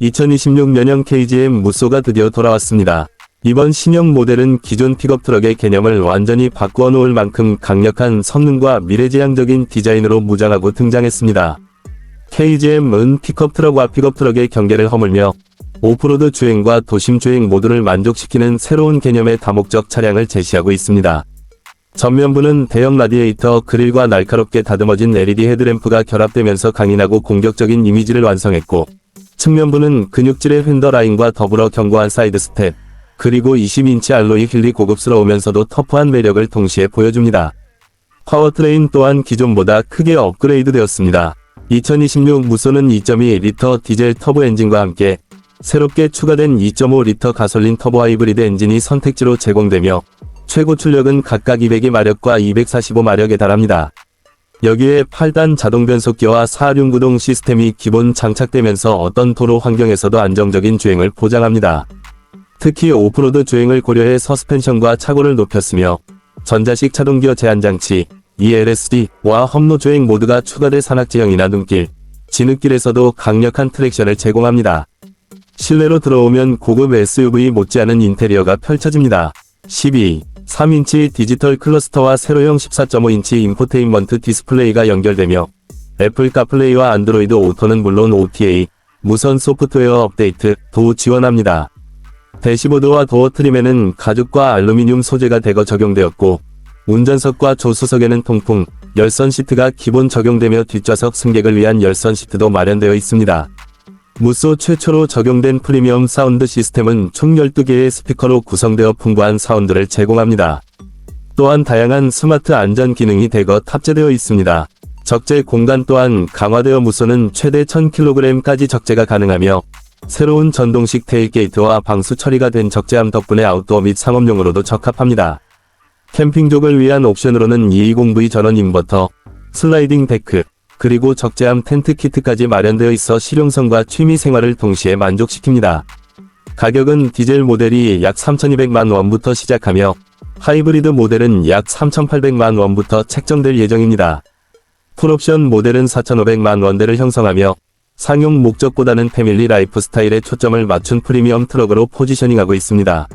(2026 년형) KGM 무쏘가 드디어 돌아왔습니다. 이번 신형 모델은 기존 픽업 트럭의 개념을 완전히 바꾸어 놓을 만큼 강력한 성능과 미래지향적인 디자인으로 무장하고 등장했습니다. KGM은 픽업 트럭과 픽업 트럭의 경계를 허물며 오프로드 주행과 도심 주행 모두를 만족시키는 새로운 개념의 다목적 차량을 제시하고 있습니다. 전면부는 대형 라디에이터 그릴과 날카롭게 다듬어진 LED 헤드램프가 결합되면서 강인하고 공격적인 이미지를 완성했고 측면부는 근육질의 휀더 라인과 더불어 견고한 사이드 스텝 그리고 20인치 알로이 휠이 고급스러우면서도 터프한 매력을 동시에 보여줍니다. 파워트레인 또한 기존보다 크게 업그레이드 되었습니다. 2026 무쏘는 2.2리터 디젤 터보 엔진과 함께 새롭게 추가된 2.5리터 가솔린 터보 하이브리드 엔진이 선택지로 제공되며 최고 출력은 각각 202마력과 245마력에 달합니다. 여기에 8단 자동 변속기와 4륜 구동 시스템이 기본 장착되면서 어떤 도로 환경에서도 안정적인 주행을 보장합니다. 특히 오프로드 주행을 고려해 서스펜션과 차고를 높였으며 전자식 차동기어 제한 장치, ELSD와 험로 주행 모드가 추가돼 산악지형이나 눈길, 진흙길에서도 강력한 트랙션을 제공합니다. 실내로 들어오면 고급 SUV 못지않은 인테리어가 펼쳐집니다. 12. 3인치 디지털 클러스터와 세로형 14.5인치 인포테인먼트 디스플레이가 연결되며 애플 카플레이와 안드로이드 오토는 물론 OTA, 무선 소프트웨어 업데이트, 도 지원합니다. 대시보드와 도어 트림에는 가죽과 알루미늄 소재가 대거 적용되었고 운전석과 조수석에는 통풍, 열선 시트가 기본 적용되며 뒷좌석 승객을 위한 열선 시트도 마련되어 있습니다. 무쏘 최초로 적용된 프리미엄 사운드 시스템은 총 12개의 스피커로 구성되어 풍부한 사운드를 제공합니다. 또한 다양한 스마트 안전 기능이 대거 탑재되어 있습니다. 적재 공간 또한 강화되어 무쏘는 최대 1000kg까지 적재가 가능하며 새로운 전동식 테일 게이트와 방수 처리가 된 적재함 덕분에 아웃도어 및 상업용으로도 적합합니다. 캠핑족을 위한 옵션으로는 220V 전원 인버터, 슬라이딩 데크, 그리고 적재함 텐트 키트까지 마련되어 있어 실용성과 취미 생활을 동시에 만족시킵니다. 가격은 디젤 모델이 약 3,200만 원부터 시작하며 하이브리드 모델은 약 3,800만 원부터 책정될 예정입니다. 풀옵션 모델은 4,500만 원대를 형성하며 상용 목적보다는 패밀리 라이프 스타일에 초점을 맞춘 프리미엄 트럭으로 포지셔닝하고 있습니다.